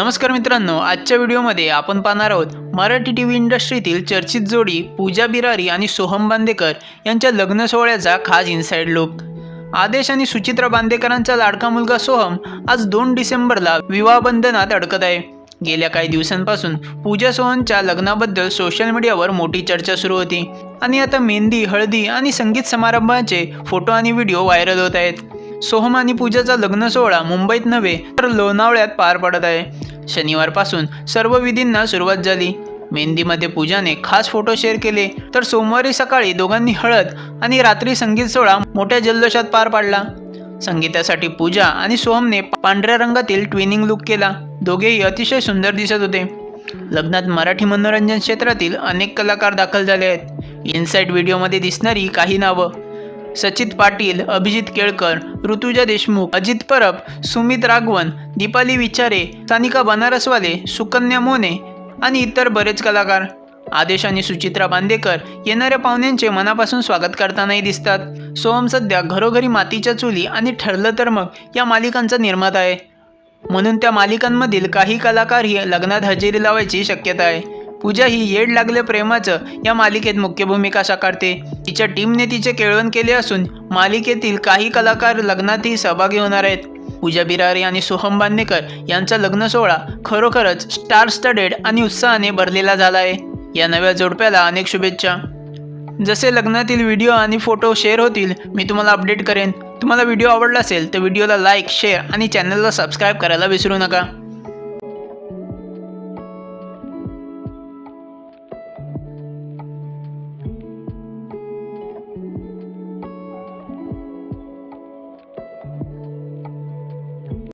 नमस्कार मित्रांनो आजच्या व्हिडिओमध्ये आपण पाहणार आहोत मराठी टी व्ही इंडस्ट्रीतील चर्चित जोडी पूजा बिरारी आणि सोहम बांदेकर यांच्या लग्न सोहळ्याचा खास इन्साइड लुक आदेश आणि सुचित्रा बांदेकरांचा लाडका मुलगा सोहम आज दोन डिसेंबरला विवाहबंधनात अडकत आहे. गेल्या काही दिवसांपासून पूजा सोहनच्या लग्नाबद्दल सोशल मीडियावर मोठी चर्चा सुरू होती आणि आता मेहंदी हळदी आणि संगीत समारंभाचे फोटो आणि व्हिडिओ व्हायरल होत आहेत. सोहम आणि पूजाचा लग्न सोहळा मुंबईत नव्हे तर लोणावळ्यात पार पडत आहे. शनिवारपासून सर्व विधींना सुरुवात झाली. मेहंदीमध्ये पूजाने खास फोटो शेअर केले तर सोमवारी सकाळी दोघांनी हळद आणि रात्री संगीत सोहळा मोठ्या जल्लोषात पार पाडला. संगीतासाठी पूजा आणि सोहमने पांढऱ्या रंगातील ट्विनिंग लुक केला. दोघेही अतिशय सुंदर दिसत होते. लग्नात मराठी मनोरंजन क्षेत्रातील अनेक कलाकार दाखल झाले आहेत. इनसाईट व्हिडिओमध्ये दिसणारी काही नावं. सचित पाटील अभिजित केळकर ऋतुजा देशमुख अजित परब सुमित राघवन दीपाली विचारे सानिका बनारसवाले सुकन्या मोने आणि इतर बरेच कलाकार. आदेश आणि सुचित्रा बांदेकर येणाऱ्या पाहुण्यांचे मनापासून स्वागत करतानाही दिसतात. सोहम सध्या घरोघरी मातीच्या चुली आणि ठरलं तर मग या मालिकांचा निर्माता आहे. म्हणून त्या मालिकांमधील काही कलाकारही लग्नात हजेरी लावायची शक्यता आहे. पूजा ही येड लागले प्रेमाचं. या मालिकेत मुख्य भूमिका साकारते तिच्या टीमने तिचे केळवण केले असून मालिकेतील काही कलाकार लग्नातही सहभागी होणार आहेत. पूजा बिरारी आणि सोहम बांदेकर यांचा लग्न सोहळा खरोखरच स्टार स्टडेड आणि उत्साहाने भरलेला झाला आहे. या नव्या जोडप्याला अनेक शुभेच्छा. जसे लग्नातील व्हिडिओ आणि फोटो शेअर होतील मी तुम्हाला अपडेट करेन. तुम्हाला व्हिडिओ आवडला असेल तर व्हिडिओला लाईक शेअर आणि चॅनलला सबस्क्राईब करायला विसरू नका.